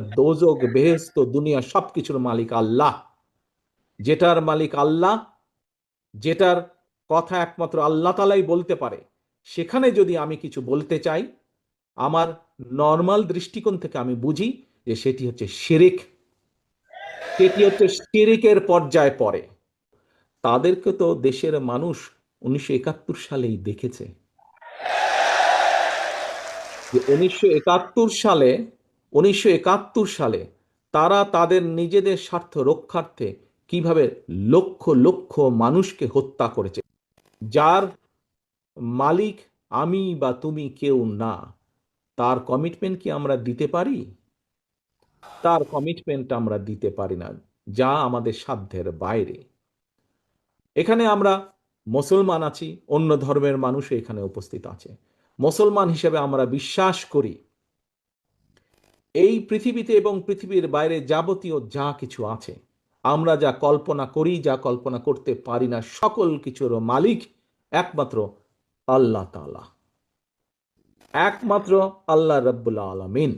দোজক বেহেস্ত দুনিয়া সবকিছুর মালিক আল্লাহ। যেটার মালিক আল্লাহ, যেটার কথা একমাত্র আল্লাহ তালাই বলতে পারে, সেখানে যদি আমি কিছু বলতে চাই, আমার নর্মাল দৃষ্টিকোণ থেকে আমি বুঝি যে সেটি হচ্ছে শিরিক। সেটি হচ্ছে শিরিকের পর্যায়ে পড়ে। তাদেরকে তো দেশের মানুষ উনিশশো একাত্তর সালেই দেখেছে। উনিশশো একাত্তর সালে উনিশশো একাত্তর সালে তারা তাদের নিজেদের স্বার্থ রক্ষার্থে কীভাবে লক্ষ লক্ষ মানুষকে হত্যা করেছে। যার মালিক আমি বা তুমি কেউ না, তার কমিটমেন্ট কি আমরা দিতে পারি? তার কমিটমেন্ট আমরা দিতে পারি না, যা আমাদের সাধ্যের বাইরে। এখানে আমরা মুসলমান আছি, অন্য ধর্মের মানুষ এখানে উপস্থিত আছে। মুসলমান হিসেবে আমরা বিশ্বাস করি এই পৃথিবীতে এবং পৃথিবীর বাইরে যাবতীয় যা কিছু আছে, আমরা যা কল্পনা করি, যা কল্পনা করতে পারি না, সকল কিছুর মালিক একমাত্র আল্লাহ তালা একমাত্র আল্লাহ রব্বুল আলমিন।